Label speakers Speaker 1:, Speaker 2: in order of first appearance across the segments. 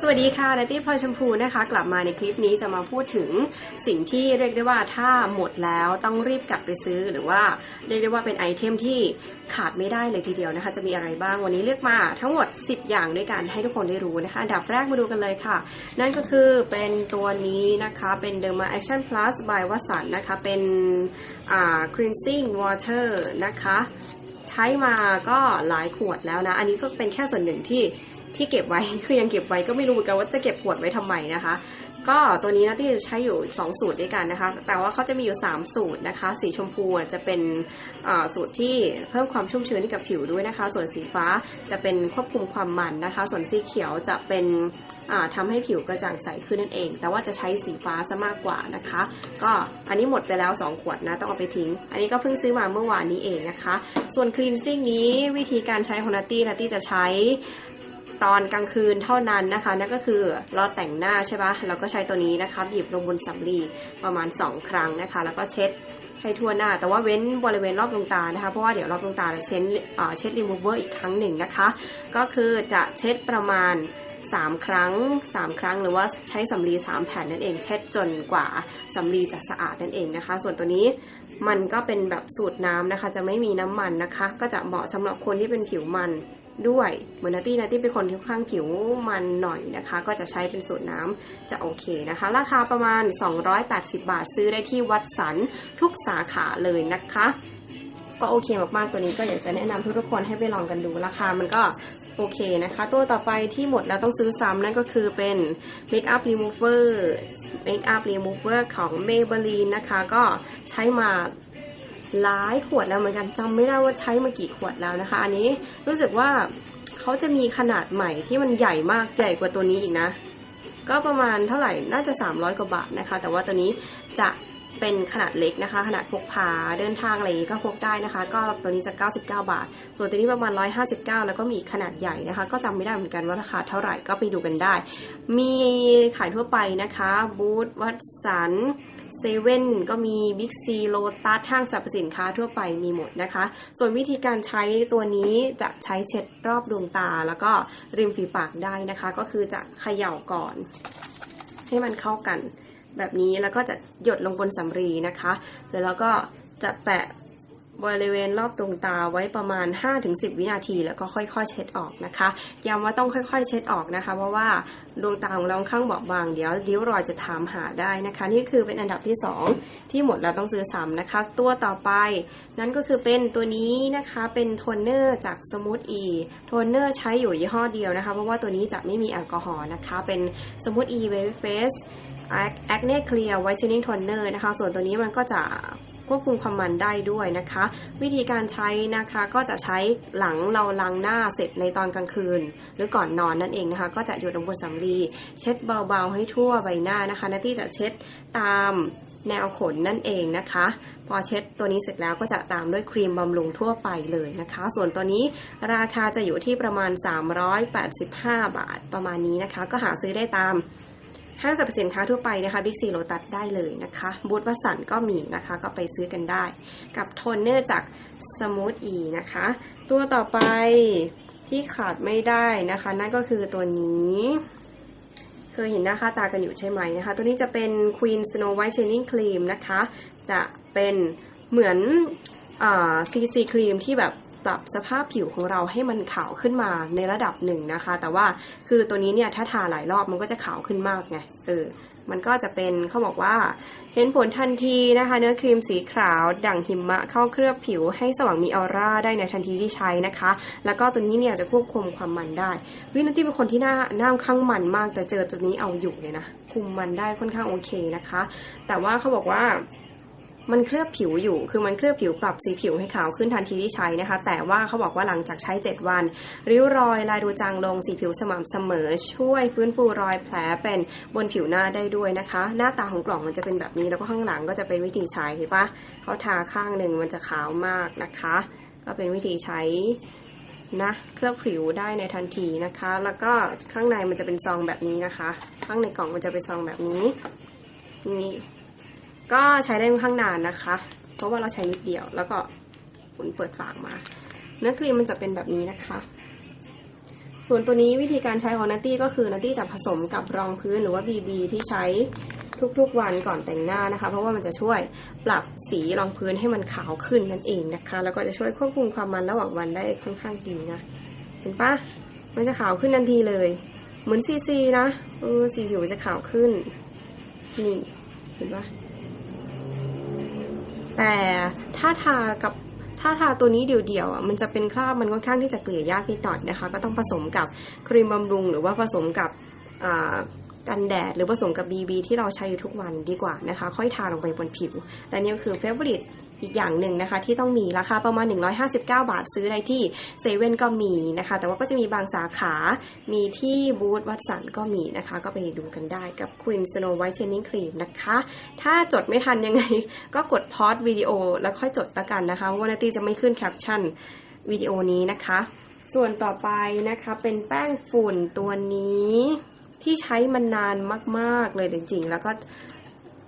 Speaker 1: สวัสดีค่ะนัตตี้พลอยชมพูนะคะ กลับมาในคลิปนี้จะมาพูดถึงสิ่งที่เรียกได้ว่าถ้าหมดแล้วต้องรีบกลับไปซื้อหรือว่าเรียกได้ว่าเป็นไอเทมที่ขาดไม่ได้เลยทีเดียวนะคะ จะมีอะไรบ้างวันนี้เลือกมาทั้งหมด 10 อย่างด้วยกันให้ทุกคนได้รู้นะคะดับแรกมาดูกันเลยค่ะ นั่นก็คือเป็นตัวนี้นะคะเป็น Derma Action Plus by วัสันนะคะเป็นอ่า cleansing water นะคะ ใช้มาก็หลายขวดแล้วนะ อันนี้ก็เป็นแค่ส่วนหนึ่งที่ ที่เก็บไว้คือยังเก็บไว้ก็ไม่รู้เหมือนกันว่าจะเก็บขวดไว้ทำไมนะคะ ก็ตัวนี้นะที่ใช้อยู่ 2 สูตรด้วยกันนะคะ แต่ว่าเขาจะมีอยู่ 3 สูตรนะคะ สีชมพูจะเป็นสูตรที่เพิ่มความชุ่มชื้นให้กับผิวด้วยนะคะ ส่วนสีฟ้าจะเป็นควบคุมความมันนะคะ ส่วนสีเขียวจะเป็นอ่าทำให้ผิวกระจ่างใสขึ้นนั่นเอง แต่ว่าจะใช้สีฟ้าซะมากกว่านะคะ ก็อันนี้หมดไปแล้ว 2 ขวดนะต้องเอาไปทิ้ง อันนี้ก็เพิ่งซื้อมาเมื่อวานนี้เองนะคะ ส่วนคลีนซิ่งนี้วิธีการใช้ของนัตตี้นัตตี้จะใช้ ตอนกลางคืนเท่านั้นนะคะ นั่นก็คือเราแต่งหน้าใช่ปะเราก็ใช้ตัวนี้นะคะบีบลงบนสำลีประมาณ 2 ครั้งนะคะ แล้วก็เช็ดให้ทั่วหน้า แต่ว่าเว้นบริเวณรอบดวงตานะคะ เพราะว่าเดี๋ยวรอบดวงตาจะเช็ดเอ่อเช็ดรีมูเวอร์อีกครั้งหนึ่งนะคะ ก็คือจะเช็ดประมาณ 3 ครั้ง 3 ครั้งหรือว่าใช้สำลี3แผ่นนั่นเอง เช็ดจนกว่าสำลีจะสะอาดนั่นเองนะคะ ส่วนตัวนี้มันก็เป็นแบบสูตรน้ำนะคะ จะไม่มีน้ำมันนะคะ ก็จะเหมาะสำหรับคนที่เป็นผิวมัน ด้วยเหมือนนัตตี้นัตตี้เป็นคนที่ค่อนข้างผิวมันหน่อยนะคะ ก็จะใช้เป็นสูตรน้ำจะโอเคนะคะ ราคาประมาณ 280 บาทซื้อได้ที่วัดสันทุกสาขาเลยนะคะ ก็โอเคมากๆตัวนี้ก็อยากจะแนะนำทุกๆคนให้ไปลองกันดูราคามันก็โอเคนะคะ ตัวต่อไปที่หมดแล้วต้องซื้อซ้ำนั่นก็คือเป็น Makeup Remover Makeup Remover ของ Maybelline นะคะ ก็ใช้มา หลายขวดแล้วเหมือนกันจำไม่ได้ว่าใช้มากี่ขวดแล้วนะคะ อันนี้รู้สึกว่าเขาจะมีขนาดใหม่ที่มันใหญ่มากใหญ่กว่าตัวนี้อีกนะ ก็ประมาณเท่าไหร่น่าจะ 300 กว่าบาทนะคะ แต่ว่าตัวนี้จะเป็นขนาดเล็กนะคะ ขนาดพกพาเดินทางอะไรอย่างนี้ก็พกได้นะคะ ก็ตัวนี้จะ 99 บาท ส่วนตัวนี้ประมาณ 159 แล้วก็มีขนาดใหญ่นะคะ ก็จำไม่ได้เหมือนกันว่าราคาเท่าไหร่ก็ไปดูกันได้ มีขายทั่วไปนะคะบูธวัดสัน เซเว่นก็มีบิ๊กซีโลตัสห้างสรรพสินค้าทั่วไปมีหมดนะคะ ส่วนวิธีการใช้ตัวนี้จะใช้เช็ดรอบดวงตา แล้วก็ริมฝีปากได้นะคะ ก็คือจะเขย่าก่อน ให้มันเข้ากันแบบนี้แล้วก็จะหยดลงบนสำลีนะคะเสร็จแล้วก็จะแปะ บริเวณรอบดวงตาไว้ประมาณ 5-10 วินาที แล้วก็ค่อยๆ เช็ดออกนะคะย้ำว่าต้องค่อยๆ เช็ดออกนะคะ เพราะว่าดวงตาของเราค่อนข้างบอบบาง เดี๋ยวริ้วรอยจะถามหาได้นะคะ นี่คือเป็นอันดับที่ 2 ที่หมดแล้วต้องซื้อซ้ำนะคะ ตัวต่อไป นั่นก็คือเป็นตัวนี้นะคะเป็นโทนเนอร์จากสมูทอีโทนเนอร์ใช้อยู่ยี่ห้อเดียวนะคะ เพราะว่าตัวนี้จะไม่มีแอลกอฮอล์นะคะเป็นสมูทอีเบบี้เฟส Acne Clear Whitening Toner นะคะ ส่วนตัวนี้มันก็จะ ควบคุมความมันได้ด้วยนะคะ วิธีการใช้นะคะก็จะใช้หลังเราล้างหน้าเสร็จในตอนกลางคืน หรือก่อนนอนนั่นเองนะคะ ก็จะหยดลงบนสำลีเช็ดเบาๆให้ทั่วใบหน้านะคะนาที่จะเช็ดตามแนวขนนั่นเองนะคะ พอเช็ดตัวนี้เสร็จแล้วก็จะตามด้วยครีมบำรุงทั่วไปเลยนะคะ ส่วนตัวนี้ราคาจะอยู่ที่ประมาณ 385 บาทประมาณนี้นะคะ ก็หาซื้อได้ตาม ห้างสรรพสินค้าทั่วไปนะคะบิ๊กซีโ t ตัสได้เลยนะคะบูธวัสันก็มีนะคะ ก็ไปซื้อกันได้ กับโทนเนอร์จากสมูทอีนะคะ ตัวต่อไปที่ขาดไม่ได้นะคะ นั่นก็คือตัวนี้เคยเห็นหน้าค่าตากันอยู่ใช่ไหมนะคะ ตัวนี้จะเป็น Queen Snow White Shining Cream นะคะ จะเป็นเหมือนซีซีครีมที่แบบ ปรับสภาพผิวของเราให้มันขาวขึ้นมาในระดับหนึ่งนะคะ แต่ว่าคือตัวนี้เนี่ยถ้าทาหลายรอบมันก็จะขาวขึ้นมากไงเออมันก็จะเป็นเขาบอกว่า เห็นผลทันทีนะคะ เนื้อครีมสีขาวดั่งหิมะเข้าเคลือบผิวให้สว่างมีออร่าได้ในทันทีที่ใช้นะคะ แล้วก็ตัวนี้เนี่ยจะควบคุมความมันได้ วินาทีเป็นคนที่หน้าหน้าค่อนข้างมันมาก แต่เจอตัวนี้เอาอยู่เลยนะคุมมันได้ค่อนข้างโอเคนะคะ แต่ว่าเขาบอกว่า มันเคลือบผิวอยู่ คือมันเคลือบผิวปรับสีผิวให้ขาวขึ้นทันทีที่ใช้นะคะ แต่ว่าเขาบอกว่าหลังจากใช้ 7 วัน ริ้วรอยลายดูจางลงสีผิวสม่ำเสมอ ช่วยฟื้นฟูรอยแผลเป็นบนผิวหน้าได้ด้วยนะคะ หน้าตาของกล่องมันจะเป็นแบบนี้แล้วก็ข้างหลังก็จะเป็นวิธีใช้เห็นปะเขาทาข้างหนึ่งมันจะขาวมากนะคะ ก็เป็นวิธีใช้นะเคลือบผิวได้ในทันทีนะคะ แล้วก็ข้างในมันจะเป็นซองแบบนี้นะคะ ข้างในกล่องมันจะเป็นซองแบบนี้นี่ ก็ใช้ได้ค่อนข้างนานนะคะ เพราะว่าเราใช้นิดเดียว แล้วก็ผลเปิดฝากมา เนื้อครีมมันจะเป็นแบบนี้นะคะ ส่วนตัวนี้วิธีการใช้ของนัตตี้ก็คือนัตตี้จะผสมกับรองพื้นหรือว่า BB ที่ใช้ทุกๆวันก่อนแต่งหน้านะคะ เพราะว่ามันจะช่วยปรับสีรองพื้นให้มันขาวขึ้นนั่นเองนะคะ แล้วก็จะช่วยควบคุมความมันระหว่างวันได้ค่อนข้างดีนะ เห็นปะมันจะขาวขึ้นทันทีเลย เหมือนซีซีนะเออสีผิวจะขาวขึ้น นี่ เห็นปะ แต่ถ้าทากับถ้าทาตัวนี้เดี่ยวๆอะมันจะเป็นคราบมันค่อนข้างที่จะเกลี่ยยากนิดหน่อยนะคะ ก็ต้องผสมกับครีมบำรุง หรือว่าผสมกับกันแดด หรือผสมกับ BB ที่เราใช้อยู่ทุกวันดีกว่านะคะ ค่อยทาลงไปบนผิว และนี่ก็คือเฟเวอริต อีกอย่างหนึ่งนะคะที่ต้องมีราคาประมาณ 159 บาทซื้อได้ที่เซเว่นก็มีนะคะ แต่ว่าก็จะมีบางสาขา มีที่บูธวัดสันก็มีนะคะ ก็ไปดูกันได้กับ Queen Snow White Shining Cream นะคะ ถ้าจดไม่ทันยังไง ก็กดพอ s วิดีโอแล้วค่อยจดละกันนะคะว่านตีจะไม่ขึ้นแคปชั่นวิดีโอนี้นะคะ ส่วนต่อไปนะคะเป็นแป้งฝุ่นตัวนี้ที่ใช้มานานมาก ๆ เลยจริงๆ แล้วก็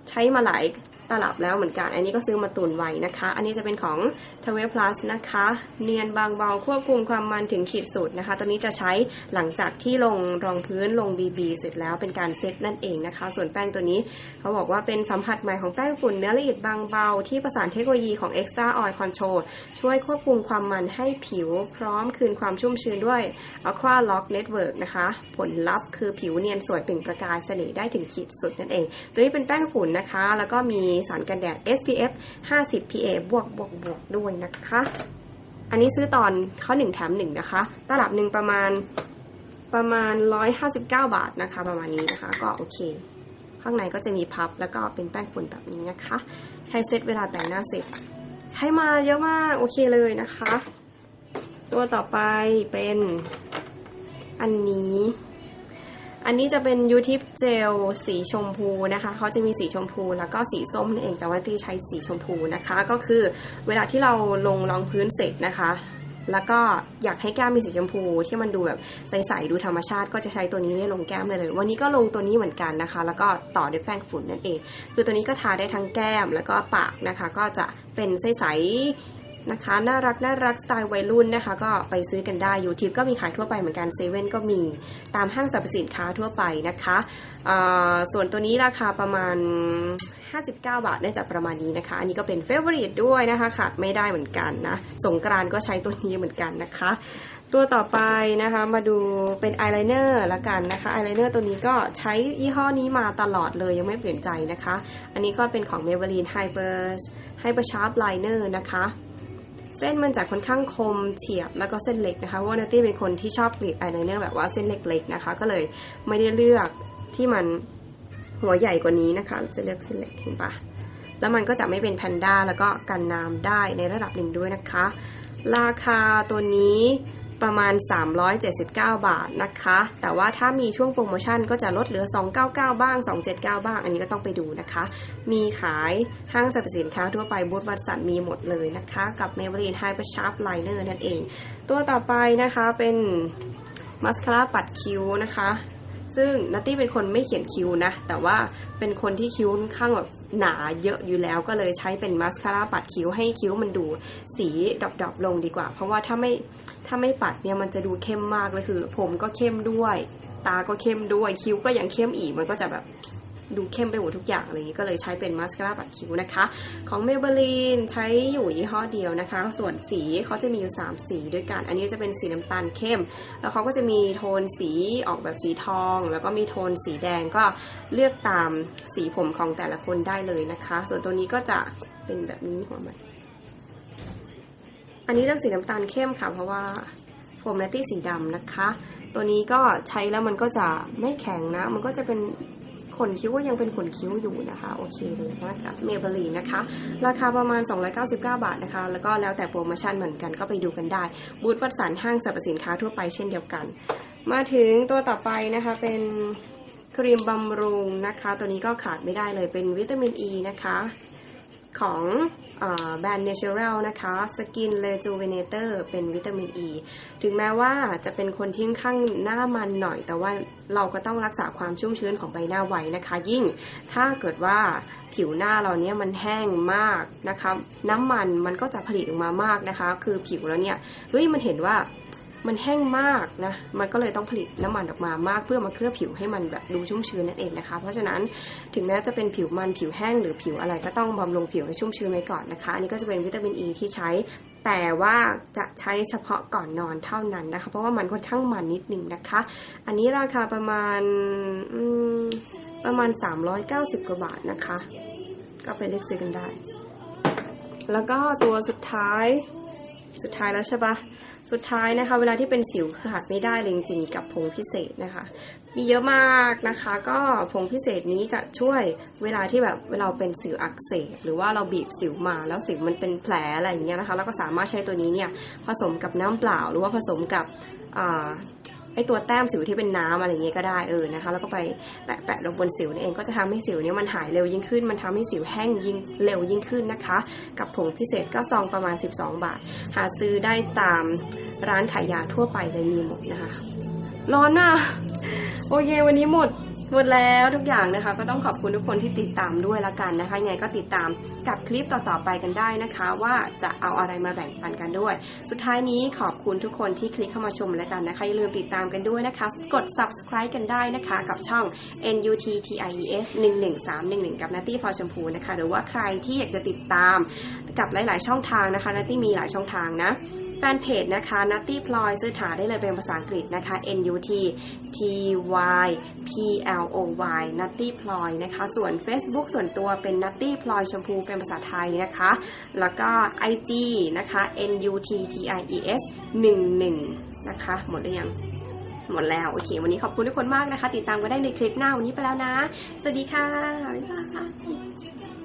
Speaker 1: ใช้มาหลาย ตลับแล้วเหมือนกัน อันนี้ก็ซื้อมาตุนไว้นะคะ อันนี้จะเป็นของ t w e Plus นะคะ เนียนบางเบาควบคุมความมันถึงขีดสุดนะคะ ตัวนี้จะใช้หลังจากที่ลงรองพื้นลง BB เสร็จแล้วเป็นการเซตนั่นเองนะคะ ส่วนแป้งตัวนี้เขาบอกว่าเป็นสัมผัสใหม่ของแป้งฝุ่นเนื้อละเอียดบางเบา ที่ประสานเทคโนโลยีของ Extra Oil Control ช่วยควบคุมความมันให้ผิว พร้อมคืนความชุ่มชื้นด้วย Aqua Lock Network นะคะ ผลลัพธ์คือผิวเนียนสวยเปล่งประกายเสน่ห์ได้ถึงขีดสุดนั่นเอง ตัวนี้เป็นแป้งฝุ่นนะคะ แล้วก็มีสารกันแดด SPF 50 PA บวกบวกบวกด้วยนะคะ อันนี้ซื้อตอนเขาหนึ่งแถมหนึ่งนะคะ ตลับหนึ่งประมาณประมาณ 159 บาทนะคะ ประมาณนี้นะคะ ก็โอเค ข้างในก็จะมีพับแล้วก็เป็นแป้งฝุ่นแบบนี้นะคะใช้เซตเวลาแต่งหน้าเสร็จ ใช้มาเยอะมากโอเคเลยนะคะ ตัวต่อไปเป็นอันนี้ อันนี้จะเป็นยูทิปเจลสีชมพูนะคะเขาจะมีสีชมพูแล้วก็สีส้มนั่นเองแต่ว่าที่ใช้สีชมพูนะคะ ก็คือเวลาที่เราลงรองพื้นเสร็จนะคะ แล้วก็อยากให้แก้มมีสีชมพู ที่มันดูแบบใสๆดูธรรมชาติ ก็จะใช้ตัวนี้ลงแก้มได้เลย วันนี้ก็ลงตัวนี้เหมือนกันนะคะ แล้วก็ต่อด้วยแป้งฝุ่นนั่นเอง คือตัวนี้ก็ทาได้ทั้งแก้มแล้วก็ปากนะคะ ก็จะเป็นใสๆ นะคะ น่ารักน่ารักสไตล์วัยรุ่นนะคะ ก็ไปซื้อกันได้ยูทิปก็มีขายทั่วไปเหมือนกันเซเว่นก็มีตามห้างสรรพสินค้าทั่วไปนะคะส่วนตัวนี้ราคาประมาณ 59 บาทน่าจะประมาณนี้นะคะ อันนี้ก็เป็นเฟเวอริตด้วยนะคะ ขาดไม่ได้เหมือนกันนะ สงกรานก็ใช้ตัวนี้เหมือนกันนะคะ ตัวต่อไปนะคะมาดูเป็นอายไลเนอร์ละกันนะคะอายไลเนอร์ตัวนี้ก็ใช้ยี่ห้อนี้มาตลอดเลยยังไม่เปลี่ยนใจนะคะ อันนี้ก็เป็นของ Maybelline Hyper Hyper Sharp Liner นะคะ เส้นมันจะค่อนข้างคมเฉียบแล้วก็เส้นเล็กนะคะว่านตตี้เป็นคนที่ชอบกรีดอายไลเนอร์แบบว่าเส้นเล็กๆนะคะ ก็เลยไม่ได้เลือกที่มันหัวใหญ่กว่านี้นะคะ จะเลือกเส้นเล็กเห็นปะแล้วมันก็จะไม่เป็นแพนด้าแล้วก็กันน้ำได้ในระดับหนึ่งด้วยนะคะ ราคาตัวนี้ ประมาณ 379 บาทนะคะ แต่ว่าถ้ามีช่วงโปรโมชั่นก็จะลดเหลือ 299 บ้าง 279 บ้าง อันนี้ก็ต้องไปดูนะคะ มีขายห้างสรรพสินค้าทั่วไปบูธวัตสันมีหมดเลยนะคะ กับ Maybelline Hyper Sharp Liner นั่นเอง ตัวต่อไปนะคะเป็นมาสคาร่าปัดคิ้วนะคะ ซึ่งนัตตี้เป็นคนไม่เขียนคิ้วนะ แต่ว่าเป็นคนที่คิ้วค่อนข้างแบบหนาเยอะอยู่แล้ว ก็เลยใช้เป็นมาสคาร่าปัดคิ้วให้คิ้วมันดูสีดรอปๆลงดีกว่า เพราะว่าถ้าไม่ถ้าไม่ปัดเนี่ยมันจะดูเข้มมากเลยคือ ผมก็เข้มด้วย ตาก็เข้มด้วย คิ้วก็ยังเข้มอีกมันก็จะแบบ ดูเข้มไปหมดทุกอย่างอะไรอย่างนี้ก็เลยใช้เป็นมาสคาร่าปัดคิ้วนะคะ ของ Maybelline ใช้อยู่ยี่ห้อเดียวนะคะ ส่วนสีเขาจะมีอยู่ 3 สีด้วยกัน อันนี้จะเป็นสีน้ำตาลเข้ม แล้วเขาก็จะมีโทนสีออกแบบสีทอง แล้วก็มีโทนสีแดงก็เลือกตามสีผมของแต่ละคนได้เลยนะคะ ส่วนตัวนี้ก็จะเป็นแบบนี้หัวมันอันนี้เลือกสีน้ำตาลเข้มค่ะเพราะว่าผมนัตตี้สีดำนะคะ ตัวนี้ก็ใช้แล้วมันก็จะไม่แข็งนะ มันก็จะเป็น ขนคิ้วก็ยังเป็นขนคิ้วอยู่นะคะ โอเคเลยนะกับเมเบลีนะคะ ราคาประมาณ 299 บาทนะคะ แล้วก็แล้วแต่โปรโมชั่นเหมือนกันก็ไปดูกันได้ บูธวัดสันห้างสรรพสินค้าทั่วไปเช่นเดียวกัน มาถึงตัวต่อไปนะคะเป็นครีมบำรุงนะคะ ตัวนี้ก็ขาดไม่ได้เลยเป็นวิตามินอ e ีนะคะ ของแบรนด์ Natural นะคะ Skin Rejuvenator เป็นวิตามินอ e. ีถึงแม้ว่าจะเป็นคนที่ค่อนข้างหน้ามันหน่อย แต่ว่าเราก็ต้องรักษาความชุ่มชื้นของใบหน้าไว้นะคะ ยิ่งถ้าเกิดว่าผิวหน้าเราเนี้ยมันแห้งมากนะคะ น้ำมันมันก็จะผลิตออกมามากนะคะ คือผิวเราเนี่ยเฮ้ยมันเห็นว่า มันแห้งมากนะ มันก็เลยต้องผลิตน้ำมันออกมามากเพื่อมาเคลือบผิวให้มันแบบดูชุ่มชื้นนั่นเองนะคะ เพราะฉะนั้นถึงแม้จะเป็นผิวมันผิวแห้งหรือผิวอะไรก็ต้องบำรุงผิวให้ชุ่มชื้นไว้ก่อนนะคะ อันนี้ก็จะเป็นวิตามินอ e ีที่ใช้ แต่ว่าจะใช้เฉพาะก่อนนอนเท่านั้นนะคะ เพราะว่ามันค่อนข้างมันนิดนึงนะคะ อันนี้ราคาประมาณมประมาณ 390 กว่าบาทนะคะ ก็ไปเลือกซื้อกันได้ แล้วก็ตัวสุดท้าย สุดท้ายแล้วใช่ปะสุดท้ายนะคะ เวลาที่เป็นสิวขาดไม่ได้เลยจริงๆกับผงพิเศษนะคะ มีเยอะมากนะคะ ก็ผงพิเศษนี้จะช่วยเวลาที่แบบเวลาเป็นสิวอักเสบหรือว่าเราบีบสิวมาแล้วสิวมันเป็นแผลอะไรอย่างเงี้ยนะคะเราก็สามารถใช้ตัวนี้เนี่ยผสมกับน้ำเปล่า หรือว่าผสมกับ ไอตัวแต้มสิวที่เป็นน้ำอะไรเงี้ยก็ได้เออนะคะ แล้วก็ไปแปะแปะลงบนสิวนี่เองก็จะทำให้สิวเนี่ยมันหายเร็วยิ่งขึ้น มันทำให้สิวแห้งยิ่งเร็วยิ่งขึ้นนะคะ กับผงพิเศษก็ซองประมาณ 12 บาท หาซื้อได้ตามร้านขายยาทั่วไปเลยมีหมดนะคะ ร้อนอะ โอเค วันนี้หมด หมดแล้วทุกอย่างนะคะ ก็ต้องขอบคุณทุกคนที่ติดตามด้วยละกันนะคะยังไงก็ติดตามกับคลิปต่อๆไปกันได้นะคะ ว่าจะเอาอะไรมาแบ่งปันกันด้วย สุดท้ายนี้ขอบคุณทุกคนที่คลิกเข้ามาชมแล้วกันนะคะอย่าลืมติดตามกันด้วยนะคะ กด subscribe กันได้นะคะ กับช่อง NUTTIES 11311กับนัตตี้ฟอร์ชมพูนะคะ หรือว่าใครที่อยากจะติดตามกับหลาย ๆ ช่องทางนะคะนัตตี้มีหลายช่องทางนะ แฟนเพจนะคะ Nutty Ploy ซื้อหาได้เลยเป็นภาษาอังกฤษนะคะ N U T T Y P L O Y Nutty Ploy นะคะ ส่วน Facebook ส่วนตัวเป็น Nutty Ploy ชมพูเป็นภาษาไทยนะคะ แล้วก็ IG นะคะ N U T T I E S 11นะคะ หมดหรือยังหมดแล้ว โอเค วันนี้ขอบคุณทุกคนมากนะคะ ติดตามกันได้ในคลิปหน้าวันนี้ไปแล้วนะ สวัสดีค่ะ บ๊ายบาย